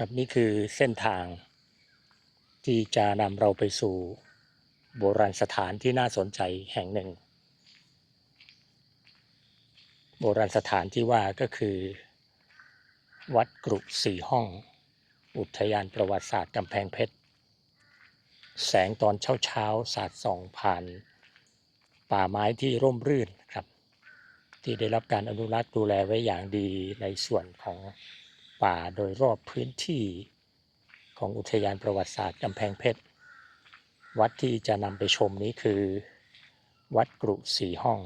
ครับนี่คือเส้นทาง ที่จะนำเราไปสู่โบราณสถานที่น่าสนใจแห่งหนึ่ง โบราณสถานที่ว่าก็คือ วัดกรุสี่ห้อง อุทยานประวัติศาสตร์กำแพงเพชร แสงตอนเช้าเช้าสาดส่องผ่าน ป่าไม้ที่ร่มรื่นครับ ที่ได้รับการอนุรักษ์ดูแลไว้อย่างดีในส่วนของ ป่าโดยรอบพื้นที่ของอุทยานประวัติศาสตร์กำแพงเพชร วัดที่จะนำไปชมนี้คือ วัดกรุสีห้อง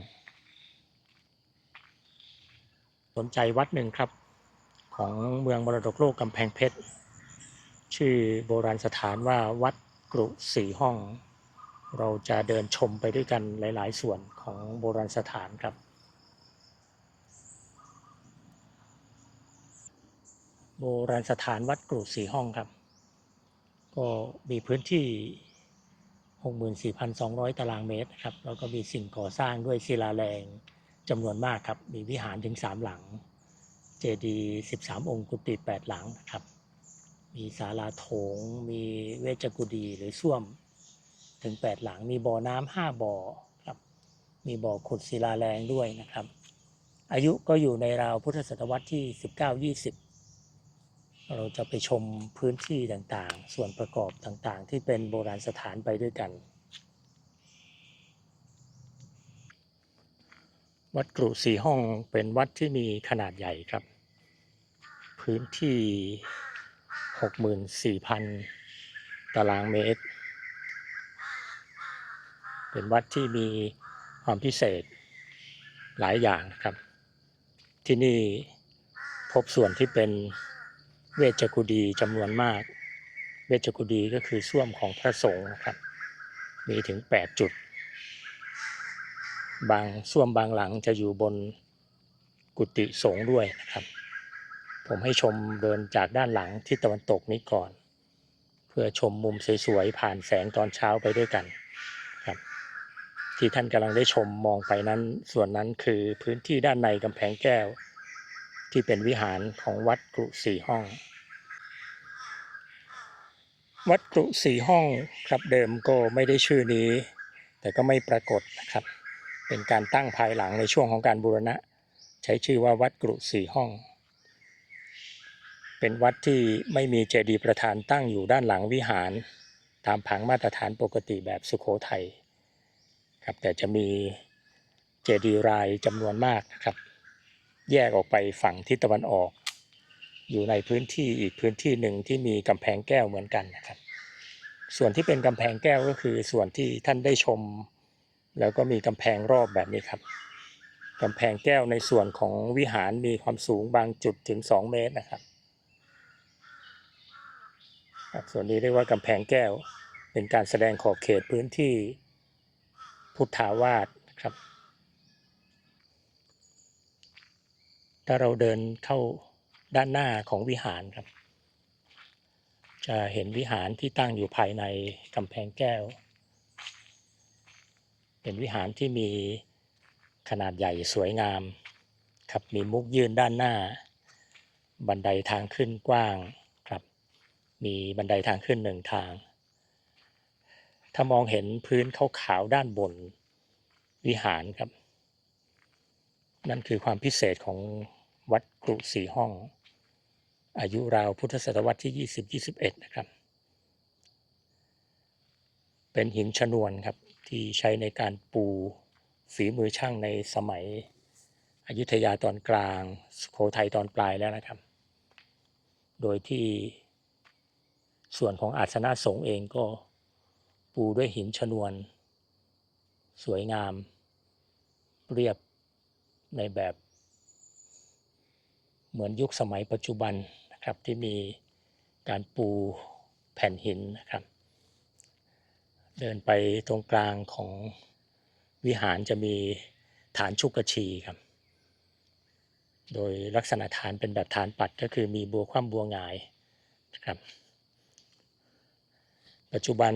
สนใจวัดหนึ่งครับ ของเมืองมรดกโลกกำแพงเพชร ชื่อโบราณสถานว่าวัดกรุสีห้อง เราจะเดินชมไปด้วยกันหลาย ๆ ส่วนของโบราณสถานครับ โบราณสถานวัดกรุสีห้องครับ ก็มีพื้นที่ 64,200 ตารางเมตรครับ แล้วก็มีสิ่งก่อสร้างด้วยศิลาแรงจำนวนมากครับ มีวิหารถึง 3 หลัง เจดีย์13 องค์กุฏิ8 หลังครับ มีศาลาโถง มีเวชกุดีหรือส้วมถึง 8 หลัง มีบ่อน้ำ5บ่อครับ มีบ่อขุดศิลาแรงด้วยนะครับ อายุก็อยู่ในราวพุทธศตวรรษที่ 19-20 เราจะไปชมพื้นที่ต่างๆ ส่วนประกอบต่างๆ ที่เป็นโบราณสถานไปด้วยกัน วัดกรุสีห้องเป็นวัดที่มีขนาดใหญ่ครับ พื้นที่ 64,000 ตารางเมตร เป็นวัดที่มีความพิเศษหลายอย่างนะครับ ที่นี่พบส่วนที่เป็น เวชกุดีจำนวนมาก เวชกุดีก็คือส้วมของพระสงฆ์นะครับ มีถึง 8 จุด บางส้วมบางหลังจะอยู่บนกุฏิสงฆ์ด้วยนะครับ ผมให้ชมเดินจากด้านหลังที่ตะวันตกนี้ก่อน เพื่อชมมุมสวยๆผ่านแสงตอนเช้าไปด้วยกันครับ ที่ท่านกำลังได้ชมมองไปนั้น ส่วนนั้นคือพื้นที่ด้านในกำแพงแก้วที่เป็นวิหารของวัดกรุสี่ห้อง วัดกรุสี่ห้องครับเดิมก็ไม่ได้ชื่อนี้ แต่ก็ไม่ปรากฏนะครับ เป็นการตั้งภายหลังในช่วงของการบูรณะ ใช้ชื่อว่าวัดกรุสี่ห้อง เป็นวัดที่ไม่มีเจดีย์ประธานตั้งอยู่ด้านหลังวิหาร ตามผังมาตรฐานปกติแบบสุโขทัยครับแต่จะมีเจดีย์รายจำนวนมากนะครับ แยกออกไปฝั่งทิศตะวันออก อยู่ในพื้นที่อีกพื้นที่หนึ่งที่มีกำแพงแก้วเหมือนกันนะครับ ส่วนที่เป็นกำแพงแก้วก็คือส่วนที่ท่านได้ชม แล้วก็มีกำแพงรอบแบบนี้ครับกำแพงแก้วในส่วนของวิหารมีความสูงบางจุดถึง 2 เมตรนะครับส่วนนี้เรียกว่ากำแพงแก้วเป็นการแสดงขอบเขตพื้นที่พุทธาวาสครับ ถ้าเราเดินเข้า ด้านหน้าของวิหารครับ จะเห็นวิหารที่ตั้งอยู่ภายในกำแพงแก้ว เป็นวิหารที่มีขนาดใหญ่สวยงามครับมีมุกยืนด้านหน้า บันไดทางขึ้นกว้างครับ มีบันไดทางขึ้นหนึ่งทาง ถ้ามองเห็นพื้นขาวๆด้านบนวิหารครับ นั่นคือความพิเศษของวัดกรุสีห้อง อายุราวพุทธศตวรรษที่ 20-21 นะครับ เป็นหินชนวนครับที่ใช้ในการปูฝีมือช่างในสมัยอยุธยาตอนกลางสุโขทัยตอนปลายแล้วนะครับ โดยที่ส่วนของอาสนะสงฆ์เองก็ปูด้วยหินชนวน สวยงาม เรียบในแบบ เหมือนยุคสมัยปัจจุบัน นะครับที่มีการปูแผ่นหินนะครับ เดินไปตรงกลางของวิหารจะมีฐานชุกชีครับ โดยลักษณะฐานเป็นแบบฐานปัดก็คือมีบัวคว่ำบัวงายนะครับ ปัจจุบัน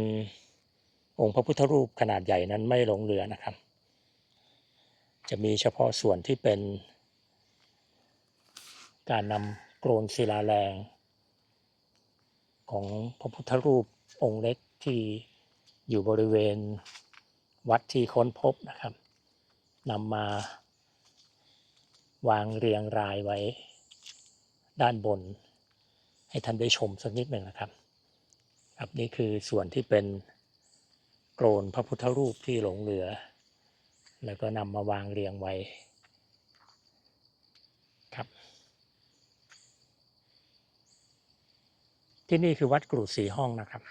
องค์พระพุทธรูปขนาดใหญ่นั้นไม่หลงเหลือนะครับ จะมีเฉพาะส่วนที่เป็นการนำ กรนศิลาแรง ของพระพุทธรูปองค์เล็กที่อยู่บริเวณวัดที่ค้นพบนะครับนำมาวางเรียงรายไว้ด้านบน ให้ท่านได้ชมสักนิดหนึ่งนะครับ ครับนี่คือส่วนที่เป็นโกรนพระพุทธรูปที่หลงเหลือ แล้วก็นำมาวางเรียงไว้ครับ ที่นี่คือวัดกรูดสีห้องนะครับ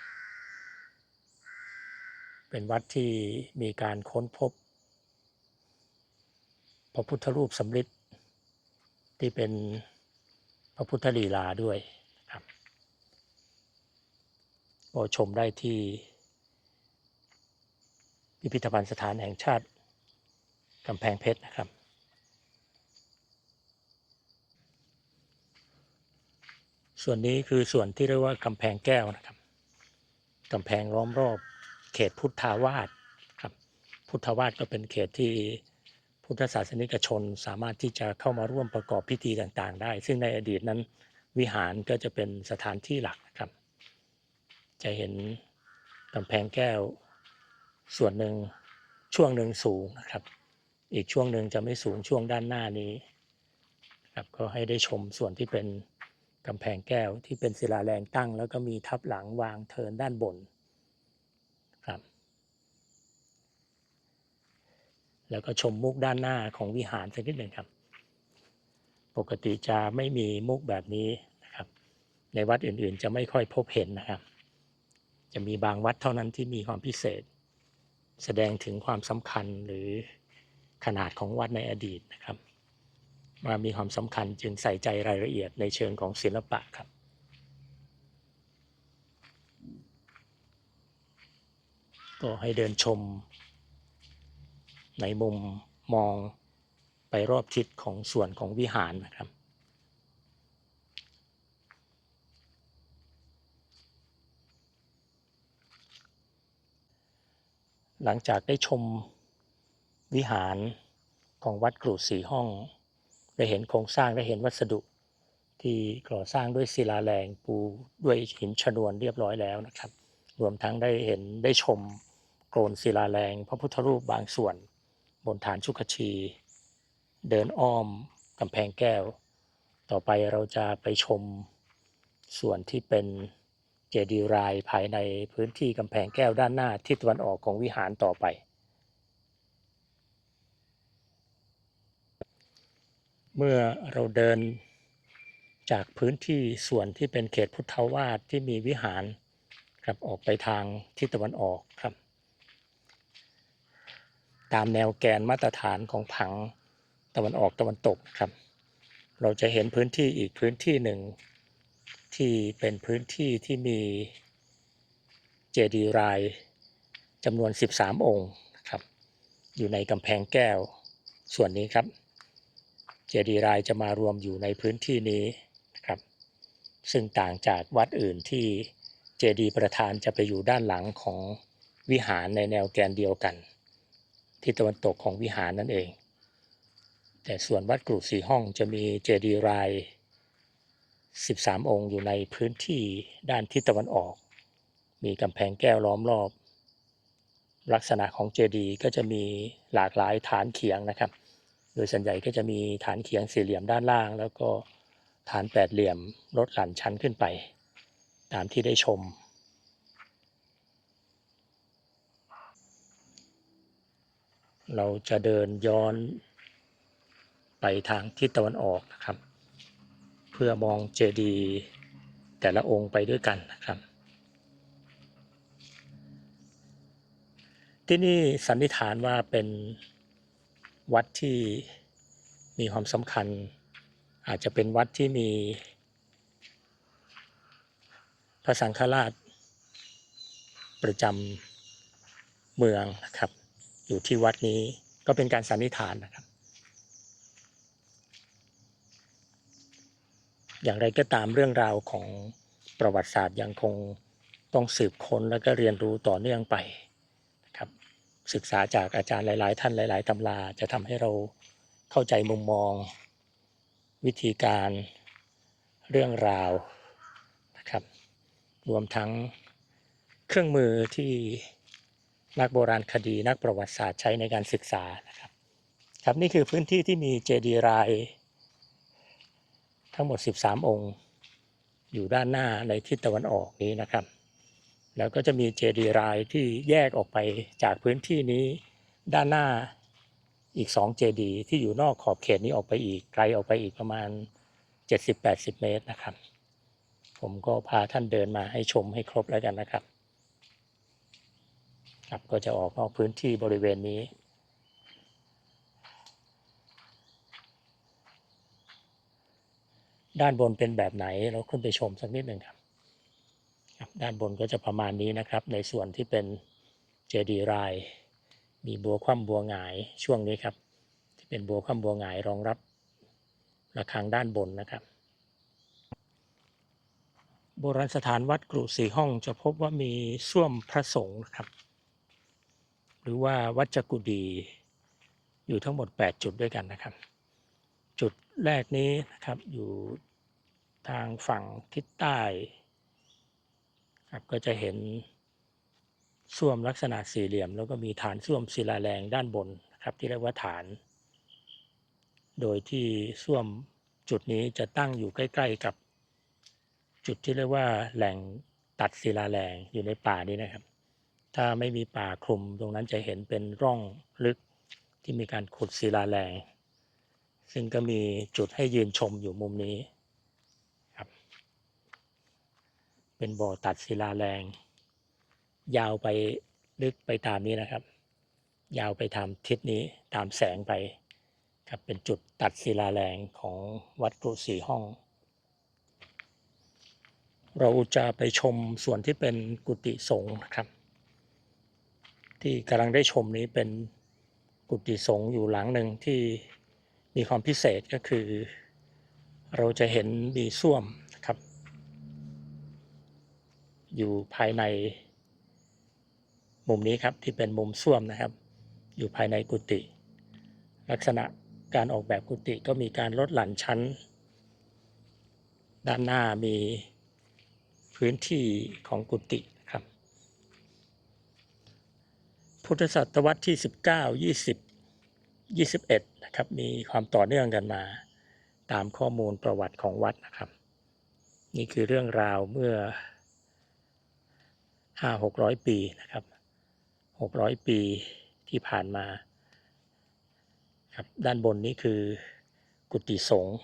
เป็นวัดที่มีการค้นพบ พระพุทธรูปสำริดที่เป็นพระพุทธลีลาด้วยครับก็ชมได้ที่ พิพิธภัณฑ์สถานแห่งชาติกำแพงเพชรนะครับ ส่วนนี้คือส่วนที่เรียกว่ากำแพงแก้วนะครับกำแพงล้อมรอบ เขตพุทธาวาสครับ พุทธาวาสก็เป็นเขตที่พุทธศาสนิกชนสามารถที่จะเข้ามาร่วมประกอบพิธีต่างๆ ได้ ซึ่งในอดีตนั้นวิหารก็จะเป็นสถานที่หลักนะครับ จะเห็นกำแพงแก้ว ส่วนหนึ่งช่วงหนึ่งสูงนะครับ อีกช่วงหนึ่งจะไม่สูงช่วงด้านหน้านี้ครับก็ให้ได้ชมส่วนที่เป็น กำแพงแก้วที่เป็นศิลาแรงตั้ง แล้วก็มีทับหลังวางเทินด้านบนครับ แล้วก็ชมมุกด้านหน้าของวิหารสักนิดหนึ่งครับ ปกติจะไม่มีมุกแบบนี้นะครับ ในวัดอื่นๆจะไม่ค่อยพบเห็นนะครับ จะมีบางวัดเท่านั้นที่มีความพิเศษ แสดงถึงความสำคัญหรือขนาดของวัดในอดีตนะครับ ว่ามีความสำคัญจึงใส่ใจรายละเอียดในเชิงของศิลปะครับ ก็ให้เดินชม ในมุมมองไปรอบทิศของส่วนของวิหารนะครับหลังจากได้ชมวิหารของวัดกรูดสีห้อง ได้เห็นโครงสร้างได้เห็นวัสดุ ที่ก่อสร้างด้วยศิลาแรงปูด้วยหินชนวนเรียบร้อยแล้วนะครับ รวมทั้งได้เห็นได้ชมโกรนศิลาแรง พระพุทธรูปบางส่วน บนฐานชุกชี เดินอ้อมกำแพงแก้ว ต่อไปเราจะไปชมส่วนที่เป็นเจดีย์รายภายในพื้นที่กำแพงแก้วด้านหน้าทิศตะวันออกของวิหารต่อไป เมื่อเราเดินจากพื้นที่ส่วนที่เป็นเขตพุทธวาสที่มีวิหารครับออกไปทางทิศตะวันออกครับ ตามแนวแกนมาตรฐานของผังตะวันออกตะวันตกครับ เราจะเห็นพื้นที่อีกพื้นที่หนึ่งที่เป็นพื้นที่ที่มีเจดีย์รายจำนวน 13 องค์ครับ อยู่ในกำแพงแก้วส่วนนี้ครับ เจดีย์รายจะมารวมอยู่ในพื้นที่นี้นะครับ ซึ่งต่างจากวัดอื่นที่เจดีย์ประธานจะไปอยู่ด้านหลังของวิหารในแนวแกนเดียวกัน ที่ตะวันตกของวิหารนั่นเอง แต่ส่วนวัดกรุสีห้องจะมีเจดีย์ราย 13 องค์อยู่ในพื้นที่ด้านทิศตะวันออก มีกำแพงแก้วล้อมรอบ ลักษณะของเจดีย์ก็จะมีหลากหลายฐานเขียงนะครับ โดยส่วนใหญ่ก็จะมีฐานเขียงสี่เหลี่ยมด้านล่าง แล้วก็ฐานแปดเหลี่ยมลดหลั่นชั้นขึ้นไป ตามที่ได้ชม เราจะเดินย้อนไปทางทิศตะวันออกนะครับ เพื่อมองเจดีย์แต่ละองค์ไปด้วยกันนะครับ ที่นี่สันนิษฐานว่าเป็น วัดที่มีความสำคัญ อาจจะเป็นวัดที่มีพระสังฆราช ประจำเมืองนะครับ อยู่ที่วัดนี้ก็เป็นการสันนิษฐานนะครับ อย่างไรก็ตามเรื่องราวของประวัติศาสตร์ยังคงต้องสืบค้นแล้วก็เรียนรู้ต่อเนื่องไป ศึกษาจากอาจารย์หลาย ๆ ท่านหลาย ๆตำราจะทำให้เราเข้าใจมุมมอง วิธีการเรื่องราวนะครับ รวมทั้งเครื่องมือที่นักโบราณคดีนักประวัติศาสตร์ใช้ในการศึกษานะครับ ครับนี่คือพื้นที่ที่มีเจดีย์รายทั้งหมด 13 องค์ อยู่ด้านหน้าในทิศตะวันออกนี้นะครับ แล้วก็จะมีเจดีย์รายที่แยกออกไปจากพื้นที่นี้ด้านหน้าอีก2เจดีย์ที่อยู่นอกขอบเขตนี้ออกไปอีกไกลออกไปอีกประมาณ 70-80 เมตรนะครับ ผมก็พาท่านเดินมาให้ชมให้ครบแล้วกันนะครับครับก็จะออกนอกพื้นที่บริเวณนี้ด้านบนเป็นแบบไหนเราขึ้นไปชมสักนิดหนึ่งครับครับ ด้านบนก็จะประมาณนี้นะครับ ในส่วนที่เป็นเจดีย์ราย มีบัวคว่ำบัวหงายช่วงนี้ครับ ที่เป็นบัวคว่ำบัวหงายรองรับระฆังด้านบนนะครับ โบราณสถานวัดกรุสีห้องจะพบว่ามีส้วมพระสงฆ์นะครับ หรือว่าวัดจกุดีอยู่ทั้งหมด 8 จุดด้วยกันนะครับ จุดแรกนี้นะครับอยู่ทางฝั่งทิศใต้ ครับก็จะเห็นส้วมลักษณะสี่เหลี่ยม แล้วก็มีฐานส้วมศิลาแรงด้านบนครับที่เรียกว่าฐาน โดยที่ส้วมจุดนี้จะตั้งอยู่ใกล้ ๆ กับจุดที่เรียกว่าแหล่งตัดศิลาแรงอยู่ในป่านี้นะครับ ถ้าไม่มีป่าคลุมตรงนั้นจะเห็นเป็นร่องลึกที่มีการขุดศิลาแรง ซึ่งก็มีจุดให้ยืนชมอยู่มุมนี้ครับ เป็นบ่อตัดศิลาแรง ยาวไปลึกไปตามนี้นะครับ ยาวไปทางทิศนี้ตามแสงไปครับเป็นจุดตัดศิลาแรงของวัดกรุสีห้อง เราจะไปชมส่วนที่เป็นกุฏิสงฆ์นะครับ ที่กำลังได้ชมนี้เป็นกุฏิสงฆ์อยู่หลังหนึ่งที่มีความพิเศษก็คือ เราจะเห็นมีส้วม อยู่ภายใน มุมนี้ครับที่เป็นมุมส้วมนะครับ อยู่ภายในกุฏิลักษณะการออกแบบกุฏิก็มีการลดหลั่นชั้น ด้านหน้ามีพื้นที่ของกุฏิครับ พุทธศตวรรษที่ 19 20 21 นะครับ มีความต่อเนื่องกันมา ตามข้อมูลประวัติของวัดนะครับ นี่คือเรื่องราวเมื่อ 5 600ปีนะครับ600ปีที่ผ่านมาครับด้านบนนี้คือกุฏิสงฆ์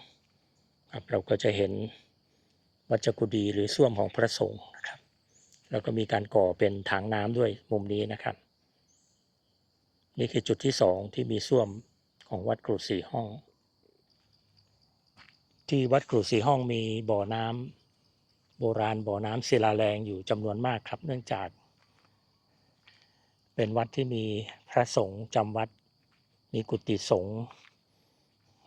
ครับเราก็จะเห็นวัจกุดีหรือส้วมของพระสงฆ์นะครับแล้วก็มีการก่อเป็นถังน้ำด้วยมุมนี้นะครับ นี่คือจุดที่สองที่มีส้วมของวัดกรุสีห้อง ที่วัดกรุสีห้องมีบ่อน้ำ โบราณบ่อน้ำศิลาแรงอยู่จำนวนมากครับ เนื่องจาก เป็นวัดที่มีพระสงฆ์จำวัด มีกุฏิสงฆ์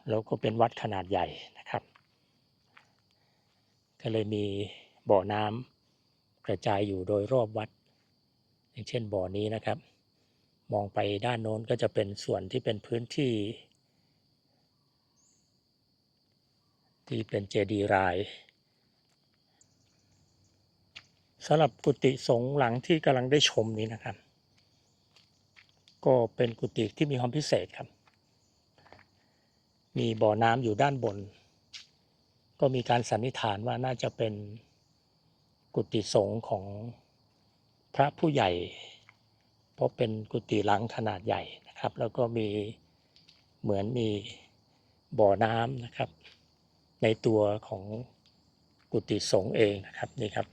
แล้วก็เป็นวัดขนาดใหญ่นะครับ ก็เลยมีบ่อน้ำกระจายอยู่โดยรอบวัด อย่างเช่นบ่อนี้นะครับ มองไปด้านโน้นก็จะเป็นส่วนที่เป็นพื้นที่ ที่เป็นเจดีย์ราย สำหรับกุฏิสงฆ์หลังที่กำลังได้ชมนี้นะครับ ก็เป็นกุฏิที่มีความพิเศษครับ มีบ่อน้ำอยู่ด้านบน ก็มีการสันนิษฐานว่าน่าจะเป็นกุฏิสงฆ์ของพระผู้ใหญ่ เพราะเป็นกุฏิหลังขนาดใหญ่นะครับ แล้วก็มีเหมือนมีบ่อน้ำนะครับ ในตัวของกุฏิสงฆ์เองนะครับนี่ครับ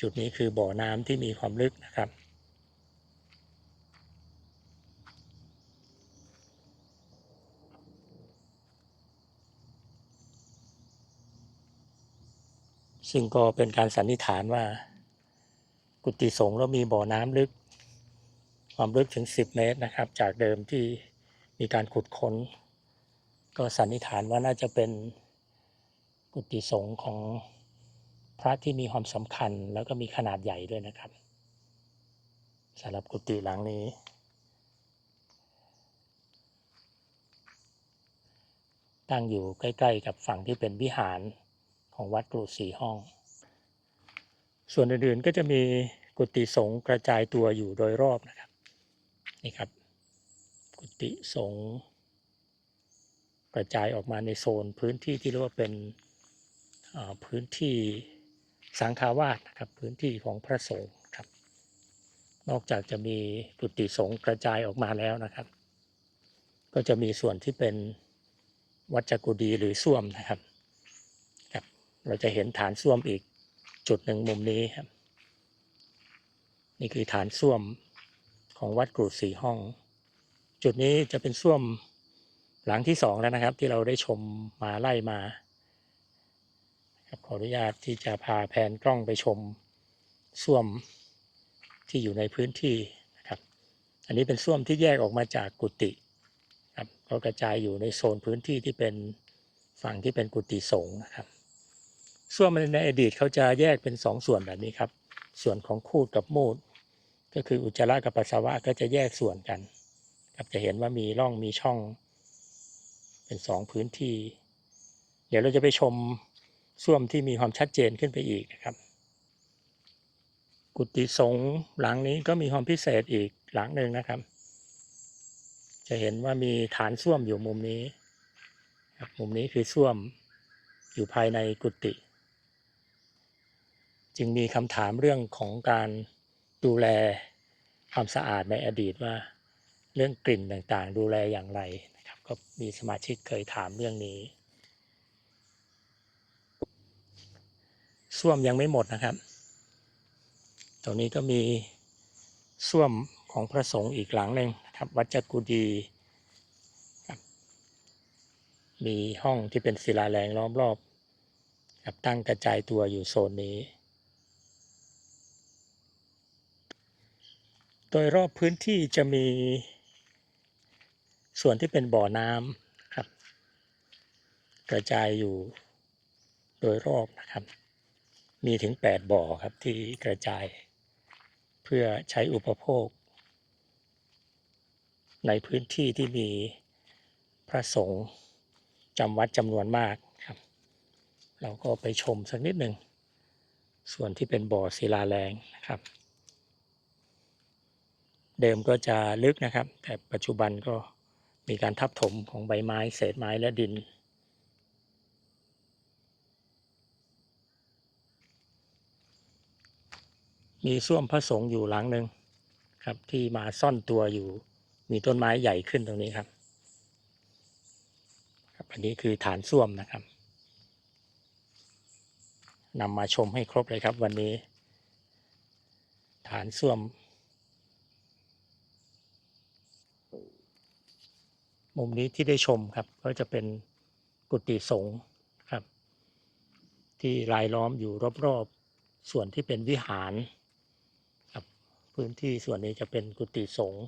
จุดนี้คือบ่อน้ำที่มีความลึกนะครับ ซึ่งก็เป็นการสันนิษฐานว่า กุฏิสงฆ์แล้วมีบ่อน้ำลึก ความลึกถึง 10 เมตรนะครับ จากเดิมที่มีการขุดค้น ก็สันนิษฐานว่าน่าจะเป็นกุฏิสงฆ์ของ พระที่มีความสำคัญแล้วก็มีขนาดใหญ่ด้วยนะครับสำหรับกุฏิหลังนี้ ตั้งอยู่ใกล้ ๆ กับฝั่งที่เป็นวิหารของวัดกรุสีห้อง ส่วนอื่นๆก็จะมีกุฏิสงฆ์กระจายตัวอยู่โดยรอบนะครับ นี่ครับ กุฏิสงฆ์กระจายออกมาในโซนพื้นที่ที่เรียกว่าเป็นพื้นที่ สังฆาวาสนะครับพื้นที่ของพระสงฆ์ครับ นอกจากจะมีกุฏิสงฆ์กระจายออกมาแล้วนะครับ ก็จะมีส่วนที่เป็นวัดจักุดีหรือส้วมนะครับครับ เราจะเห็นฐานส้วมอีกจุดหนึ่งมุมนี้ครับ นี่คือฐานส้วมของวัดกรูดสีห้อง จุดนี้จะเป็นส้วมหลังที่สองแล้วนะครับ ที่เราได้ชมมาไล่มา ครับขออนุญาตที่จะพาแผนกล้องไปชมส้วมที่อยู่ในพื้นที่นะครับ อันนี้เป็นส้วมที่แยกออกมาจากกุฏิครับก็กระจายอยู่ในโซนพื้นที่ที่เป็นฝั่งที่เป็นกุฏิสงฆ์นะครับส้วมในอดีตเขาจะแยกเป็นสองส่วนแบบนี้ครับ ส่วนของคูดกับมูด ก็คืออุจจาระกับปัสสาวะก็จะแยกส่วนกันครับจะเห็นว่ามีร่องมีช่อง เป็นสองพื้นที่ เดี๋ยวเราจะไปชม ส้วมที่มีความชัดเจนขึ้นไปอีกนะครับ กุฏิสงฆ์หลังนี้ก็มีความพิเศษอีกหลังหนึ่งนะครับ จะเห็นว่ามีฐานส้วมอยู่มุมนี้ครับมุมนี้คือส้วมอยู่ภายในกุฏิจึงมีคำถามเรื่องของการดูแลความสะอาดในอดีตว่าเรื่องกลิ่นต่างๆ ดูแลอย่างไรนะครับ ก็มีสมาชิกเคยถามเรื่องนี้ ส้วมยังไม่หมดนะครับ ตรงนี้ก็มีส้วมของพระสงฆ์อีกหลังหนึ่งนะครับ วัดจักุดีครับมีห้องที่เป็นศิลาแรงล้อมรอบครับตั้งกระจายตัวอยู่โซนนี้ โดยรอบพื้นที่จะมีส่วนที่เป็นบ่อน้ำครับ กระจายอยู่โดยรอบนะครับ มีถึง 8 บ่อครับที่กระจาย เพื่อใช้อุปโภค ในพื้นที่ที่มีพระสงฆ์จำวัดจำนวนมากครับ เราก็ไปชมสักนิดหนึ่ง ส่วนที่เป็นบ่อศิลาแรงนะครับ เดิมก็จะลึกนะครับ แต่ปัจจุบันก็มีการทับถมของใบไม้เศษไม้และดิน มีส้วมพระสงฆ์อยู่หลังหนึ่งครับ ที่มาซ่อนตัวอยู่ มีต้นไม้ใหญ่ขึ้นตรงนี้ครับ ครับอันนี้คือฐานส้วมนะครับนำมาชมให้ครบเลยครับ วันนี้ ฐานส้วม มุมนี้ที่ได้ชมครับ ก็จะเป็นกุฏิสงฆ์ครับ ที่รายล้อมอยู่รอบๆ ส่วนที่เป็นวิหาร พื้นที่ส่วนนี้จะเป็นกุฏิสงฆ์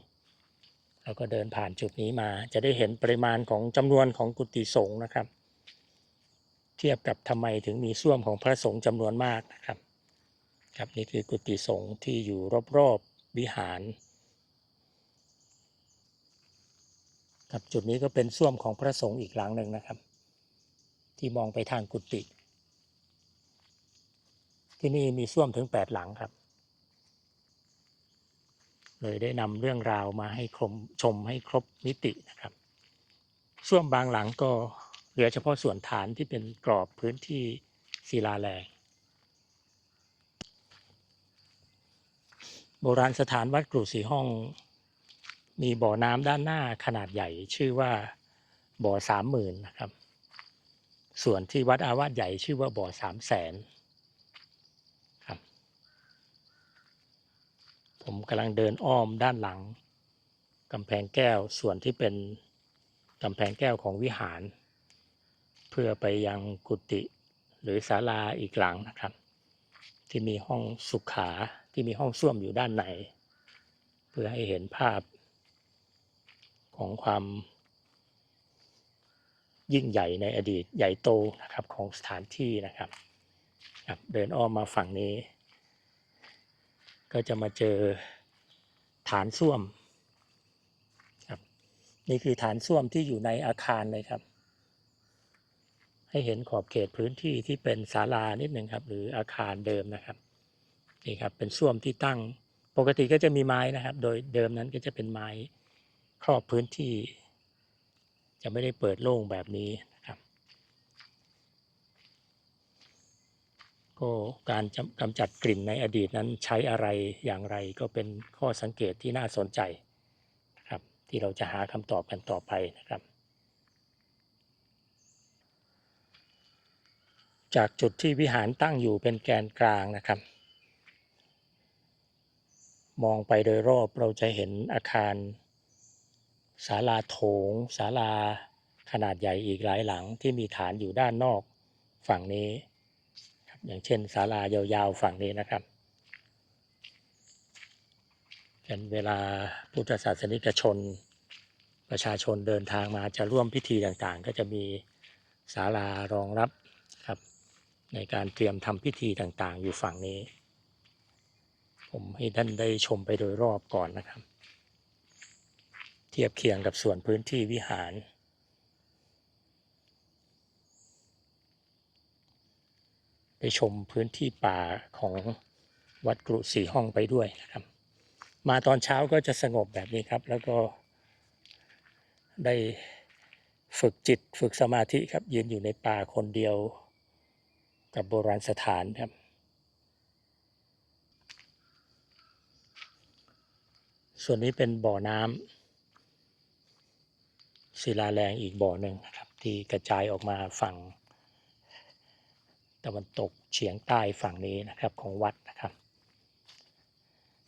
แล้วก็เดินผ่านจุดนี้มา จะได้เห็นปริมาณของจำนวนของกุฏิสงฆ์นะครับ เทียบกับทำไมถึงมีส้วมของพระสงฆ์จำนวนมากนะครับ ครับนี่คือกุฏิสงฆ์ที่อยู่รอบๆวิหารครับจุดนี้ก็เป็นส้วมของพระสงฆ์อีกหลังหนึ่งนะครับ ที่มองไปทางกุฏิที่นี่มีส้วมถึงแปดหลังครับ เลยได้นำเรื่องราวมาให้คมชมให้ครบมิตินะครับส้วมบางหลังก็เหลือเฉพาะส่วนฐานที่เป็นกรอบพื้นที่ศิลาแรงโบราณสถานวัดกรูสีห้อง มีบ่อน้ำด้านหน้าขนาดใหญ่ชื่อว่าบ่อสามหมื่นนะครับ ส่วนที่วัดอาวาสใหญ่ชื่อว่าบ่อสามแสนครับ ผมกำลังเดินอ้อมด้านหลังกำแพงแก้วส่วนที่เป็นกำแพงแก้วของวิหาร เพื่อไปยังกุฏิหรือศาลาอีกหลังนะครับ ที่มีห้องสุขาที่มีห้องส้วมอยู่ด้านใน เพื่อให้เห็นภาพของความยิ่งใหญ่ในอดีตใหญ่โตนะครับของสถานที่นะครับครับเดินอ้อมมาฝั่งนี้ ก็จะมาเจอฐานส้วมครับ นี่คือฐานส้วมที่อยู่ในอาคารเลยครับ ให้เห็นขอบเขตพื้นที่ที่เป็นศาลานิดหนึ่งครับ หรืออาคารเดิมนะครับนี่ครับเป็นส้วมที่ตั้งปกติก็จะมีไม้นะครับ โดยเดิมนั้นก็จะเป็นไม้ครอบพื้นที่ จะไม่ได้เปิดโล่งแบบนี้นะครับ ก็การกำจัดกลิ่นในอดีตนั้นใช้อะไรอย่างไรก็เป็นข้อสังเกตที่น่าสนใจนะครับที่เราจะหาคำตอบกันต่อไปนะครับ จากจุดที่วิหารตั้งอยู่เป็นแกนกลางนะครับ มองไปโดยรอบเราจะเห็นอาคารศาลาโถงศาลาขนาดใหญ่อีกหลายหลังที่มีฐานอยู่ด้านนอกฝั่งนี้ อย่างเช่นศาลายาวๆฝั่งนี้นะครับเป็นเวลาพุทธศาสนิกชน ประชาชนเดินทางมาจะร่วมพิธีต่างๆ ก็จะมีศาลารองรับครับ ในการเตรียมทำพิธีต่างๆ อยู่ฝั่งนี้ ผมให้ท่านได้ชมไปโดยรอบก่อนนะครับ เทียบเคียงกับส่วนพื้นที่วิหาร ไปชมพื้นที่ป่าของวัดกรุสีห้องไปด้วยนะครับ มาตอนเช้าก็จะสงบแบบนี้ครับ แล้วก็ได้ฝึกจิตฝึกสมาธิครับยืนอยู่ในป่าคนเดียวกับโบราณสถานครับ ส่วนนี้เป็นบ่อน้ำศิลาแรงอีกบ่อหนึ่งนะครับ ที่กระจายออกมาฝั่ง ตะวันตกเฉียงใต้ฝั่งนี้นะครับของวัดนะครับ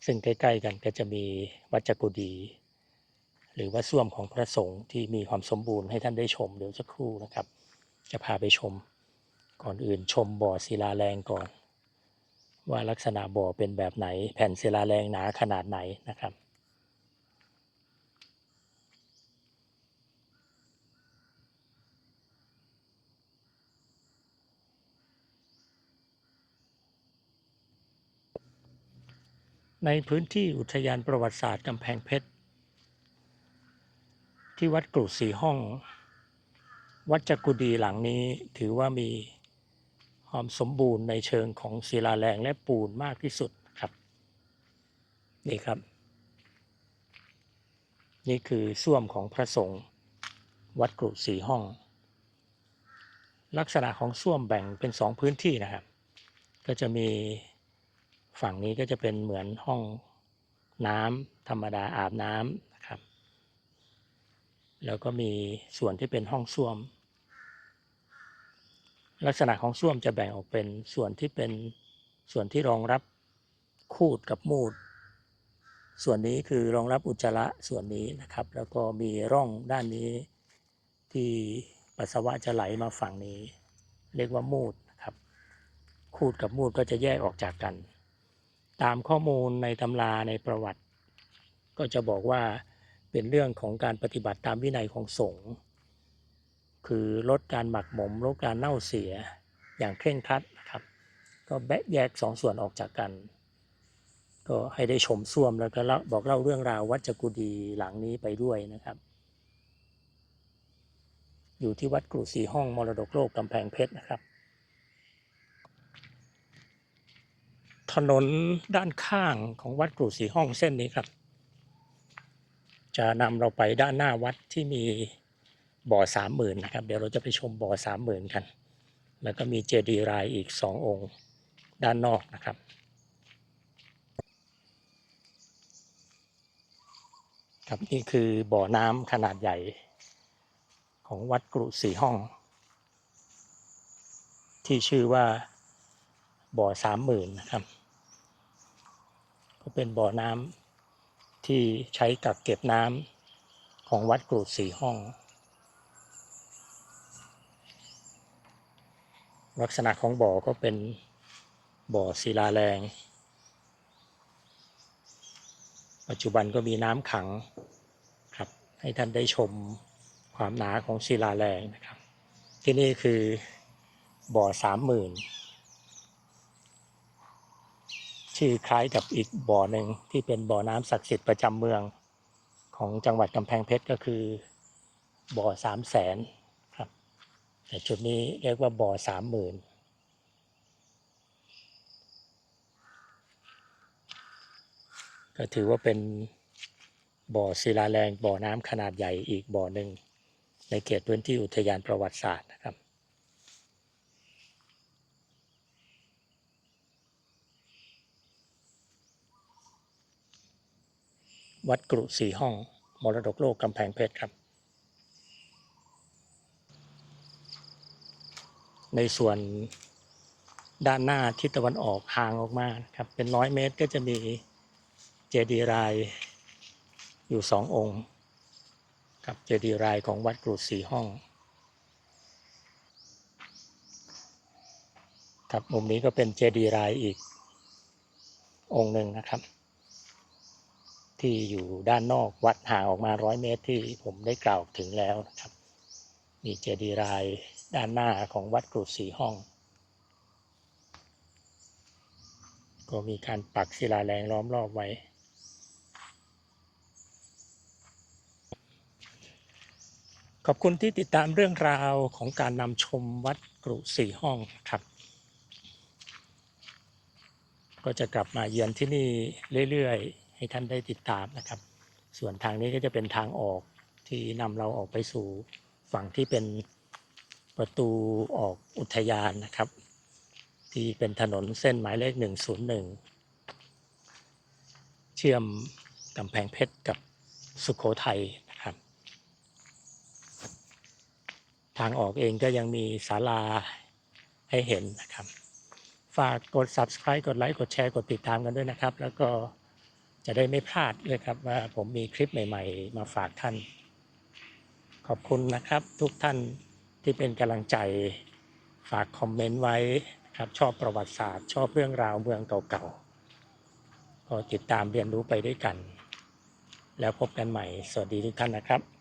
ซึ่งใกล้ๆกันก็จะมีวัดจักกุดีหรือว่าส้วมของพระสงฆ์ที่มีความสมบูรณ์ให้ท่านได้ชมเดี๋ยวสักครู่นะครับ จะพาไปชมก่อนอื่นชมบ่อศิลาแรงก่อน ว่าลักษณะบ่อเป็นแบบไหนแผ่นศิลาแรงหนาขนาดไหนนะครับ ในพื้นที่อุทยานประวัติศาสตร์กำแพงเพชร ที่วัดกรุสีห้อง วัดจักกุดีหลังนี้ถือว่ามีความสมบูรณ์ในเชิงของศิลาแรงและปูนมากที่สุดครับ นี่ครับ นี่คือส้วมของพระสงฆ์วัดกรุสีห้อง ลักษณะของส้วมแบ่งเป็นสองพื้นที่นะครับ ก็จะมี ฝั่งนี้ก็จะเป็นเหมือนห้องน้ำธรรมดาอาบน้ำนะครับ แล้วก็มีส่วนที่เป็นห้องส้วม ลักษณะของส้วมจะแบ่งออกเป็นส่วนที่เป็นส่วนที่รองรับคูดกับมูด ส่วนนี้คือรองรับอุจจาระส่วนนี้นะครับ แล้วก็มีร่องด้านนี้ที่ปัสสาวะจะไหลมาฝั่งนี้ เรียกว่ามูดนะครับ คูดกับมูดก็จะแยกออกจากกัน ตามข้อมูลในตำราในประวัติ ก็จะบอกว่าเป็นเรื่องของการปฏิบัติตามวินัยของสงฆ์คือลดการหมักหมมลดการเน่าเสียอย่างเคร่งครัดนะครับ ก็แบะแยกสองส่วนออกจากกัน ก็ให้ได้ชมส้วมแล้วก็เล่าบอกเล่าเรื่องราววัดจักกุดีหลังนี้ไปด้วยนะครับ อยู่ที่วัดกรุสีห้องมรดกโลกกำแพงเพชรนะครับ ถนนด้านข้างของวัดกรุสีห้องเส้นนี้ครับ จะนำเราไปด้านหน้าวัดที่มีบ่อสามหมื่นนะครับ เดี๋ยวเราจะไปชมบ่อสามหมื่นกัน แล้วก็มีเจดีย์รายอีกสององค์ด้านนอกนะครับครับนี่คือบ่อน้ำขนาดใหญ่ของวัดกรุสีห้อง ที่ชื่อว่าบ่อสามหมื่นนะครับ เป็นบ่อน้ำที่ใช้กักเก็บน้ำของวัดกรุสีห้อง ลักษณะของบ่อก็เป็นบ่อศิลาแรง ปัจจุบันก็มีน้ำขังครับ ให้ท่านได้ชมความหนาของศิลาแรงนะครับ ที่นี่คือบ่อสามหมื่น ชื่อคล้ายกับอีกบ่อหนึ่งที่เป็นบ่อน้ำศักดิ์สิทธิ์ประจำเมืองของจังหวัดกำแพงเพชรก็คือบ่อสามแสนครับ แต่จุดนี้เรียกว่าบ่อสามหมื่นก็ถือว่าเป็นบ่อศิลาแรงบ่อน้ำขนาดใหญ่อีกบ่อหนึ่งในเขตพื้นที่อุทยานประวัติศาสตร์นะครับ วัดกรุสี่ห้อง มรดกโลกกำแพงเพชรครับ ในส่วนด้านหน้าทิศตะวันออกห่างออกมาครับ เป็นร้อยเมตรก็จะมีเจดีย์รายอยู่สององค์ครับเจดีย์รายของวัดกรุสี่ห้องครับมุมนี้ก็เป็นเจดีย์รายอีกองค์หนึ่งนะครับ ที่อยู่ด้านนอกวัดห่างออกมาร้อยเมตรที่ผมได้กล่าวถึงแล้วนะครับ มีเจดีย์รายด้านหน้าของวัดกรุสีห้อง ก็มีการปักศิลาแรงล้อมรอบไว้ ขอบคุณที่ติดตามเรื่องราวของการนำชมวัดกรุสี่ห้องครับก็จะกลับมาเยือนที่นี่เรื่อยๆ ให้ท่านได้ติดตามนะครับ ส่วนทางนี้ก็จะเป็นทางออกที่นำเราออกไปสู่ฝั่งที่เป็นประตูออกอุทยานนะครับ ที่เป็นถนนเส้นหมายเลข 101 เชื่อมกำแพงเพชรกับสุขโขทัยนะครับ ทางออกเองก็ยังมีศาลาให้เห็นนะครับ ฝากกด subscribe กดไลค์กดแชร์กดติดตามกันด้วยนะครับ แล้วก็ จะได้ไม่พลาดเลยครับว่าผมมีคลิปใหม่ ๆ มาฝากท่าน ขอบคุณนะครับทุกท่านที่เป็นกำลังใจฝากคอมเมนต์ไว้ครับชอบประวัติศาสตร์ ชอบเรื่องราวเมืองเก่าๆก็ติดตามเรียนรู้ไปด้วยกัน แล้วพบกันใหม่ สวัสดีทุกท่านนะครับ